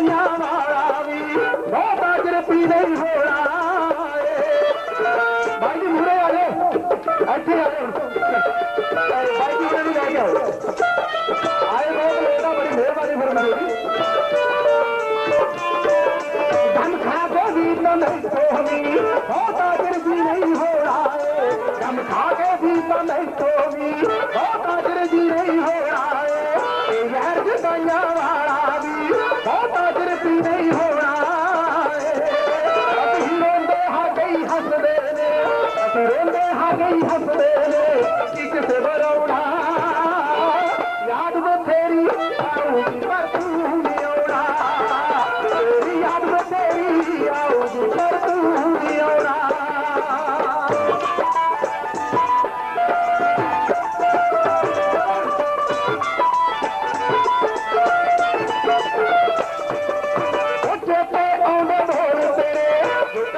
ਯਾਰ ਵਾਲਾ ਵੀ। ਬਹੁਤਾ ਚਿਰ ਪੀ ਨਹੀਂ ਹੋਣਾ ਭਾਈ ਜੀ ਮੂਰੇ ਆ ਜਾਓ। ਇੱਥੇ ਆ ਜਾਓ। ਭਾਈ ਜੀ ਉਰੇ ਵੀ ਲੈ ਕੇ ਆਓ। ਆਏ ਬਹੁਤ ਲੈਣਾ ਬੜੀ ਮਿਹਰਬਾਨੀ ਫਿਰ ਦਮ ਖਾ ਕੇ ਵੀ ਤਾਂ ਨਹੀਂ ਸੋਹਣੀ। ਬਹੁਤਾ ਚਿਰ ਜੀ ਨਹੀਂ ਹੋਣਾ ਦਮ ਖਾ ਕੇ ਵੀ ਤਾਂ ਨਹੀਂ ਸੋਹਣੀ। feliz.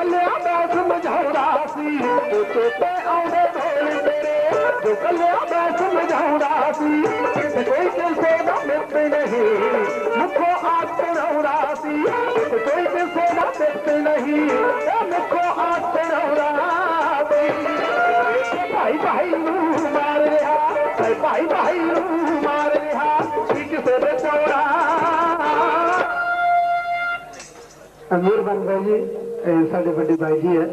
ਕੱਲਿਆਂ ਦਾ ਸਮਝਾਉਂਦਾ ਸੀ। ਉੱਥੇ ਤੇ ਆਉਂਦੇ ਢੋਲ ਤੇਰੇ ਜੋ ਕੱਲਿਆਂ ਦਾ ਸਮਝਾਉਂਦਾ ਸੀ। ਕਿ ਕੋਈ ਕਿਸੇ ਦਾ ਮਿੱਤ ਨਹੀਂ, ਮੁੱਖੋਂ ਆਪ ਬਣਾਉਂਦਾ ਸੀ। ਕਿ ਕੋਈ ਕਿਸੇ ਦਾ ਮਿੱਤ ਨਹੀਂ, ਇਹ ਮੁੱਖੋਂ ਆਪ ਬਣਾਉਂਦਾ ਸੀ। ਭਾਈ ਭਾਈ ਨੂੰ ਮਾਰ ਰਿਹਾ ਭਾਈ ਭਾਈ ਨੂੰ ਮਾਰ ਰਿਹਾ ਕਿਸੇ ਦੇ ਚੌੜਾ ਅਮੀਰ ਬਨ ਜੀ। ਸਾਡੇ ਵੱਡੇ ਬਾਈ ਜੀ ਹੈ।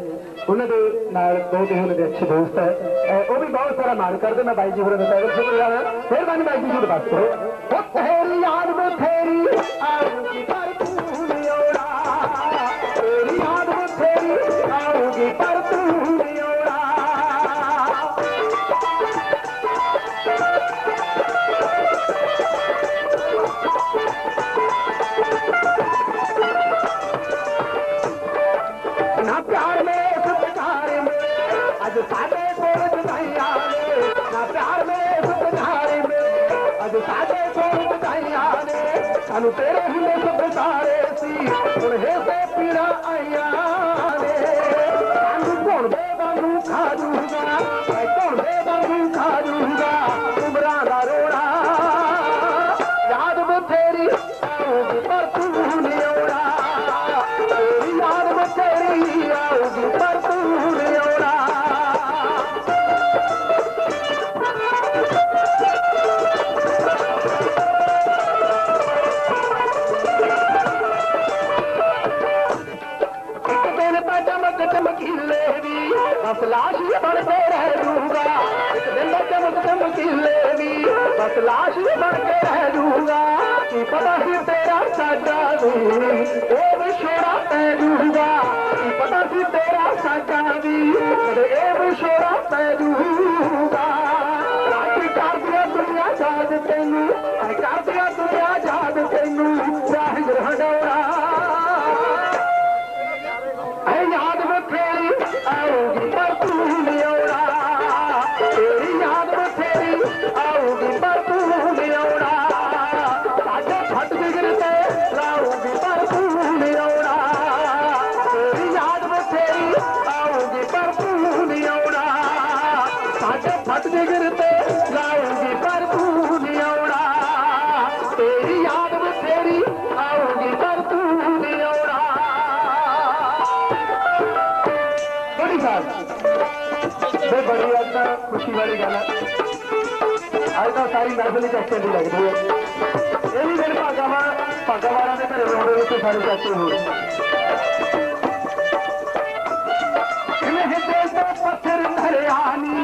ਉਹਨਾਂ ਦੇ ਨਾਲ ਬਹੁਤ ਹੀ ਉਹਨਾਂ ਦੇ ਅੱਛੇ ਦੋਸਤ ਹੈ। ਉਹ ਵੀ ਬਹੁਤ ਸਾਰਾ ਮਾਣ ਕਰਦੇ। ਮੈਂ ਬਾਈ ਜੀ ਹੋਰਾਂ ਦਾ ਤਹਿ ਸ਼ੁਕਰੀਆ ਹੈ ਮਿਹਰਬਾਨੀ ਬਾਈ ਜੀ ਜੀ ਬਸ ਕਰੋ। ਅੱਜ ਸਾਡੇ ਕੋਲ ਜਦਾਈਆਂ ਨੇ, ਨਾ ਪਿਆਰ ਮੇ ਸਤਿਕਾਰ ਮੇ ਅੱਜ ਸਾਡੇ ਕੋਲ ਜਦਾਈਆਂ ਨੇ, ਸਾਨੂੰ ਤੇਰੇ ਹੁੰਦੇ ਸਤਿਕਾਰੇ ਸੀ। ਹੁਣ ਹੈ ਸੇ ਪੀੜਾ ਆਈਆਂ ਚਮਕ ਚਮਕੀਲੇ ਵੀ ਬਸ ਲਾਸ਼ ਹੀ ਬਣ ਕੇ ਰਹਿ ਜੂਗਾ ਇੱਕ ਦਿਨ ਤਾਂ ਚਮਕ ਚਮਕੀਲੇ ਵੀ ਬਸ ਲਾਸ਼ ਹੀ ਬਣ ਰਹਿ ਜੂਗਾ ਕੀ ਪਤਾ ਸੀ ਤੇਰਾ ਸਾਡਾ ਵੀ ਉਹ ਵਿਛੋੜਾ ਪੈ ਜੂਗਾ ਕੀ ਪਤਾ ਸੀ ਤੇਰਾ ਸਾਡਾ ਵੀ ਕਦੇ ਇਹ ਵਿਛੋੜਾ ਪੈ ਜੂਗਾ। ਬੇ ਬੜੀ ਅੱਜ ਤਾਂ ਖੁਸ਼ੀ ਵਾਲੀ ਗੱਲ ਹੈ ਅੱਜ ਤਾਂ ਸਾਰੀ ਮਹਿਫਿਲ ਹੀ ਚੱਕੇ ਦੀ ਲੱਗਦੀ ਹੈ ਇਹ ਵੀ ਮੇਰੇ ਭਾਗਾਵਾਂ ਭਾਗਾਵਾਰਾਂ ਦੇ ਘਰੇ ਰੋੜੇ ਵਿੱਚ ਸਾਰੇ ਚਾਚੇ ਹੋਏ ਕਿਵੇਂ ਇਹ ਦਿਲ ਤੇ ਪੱਥਰ ਧਰਿਆ ਨੀ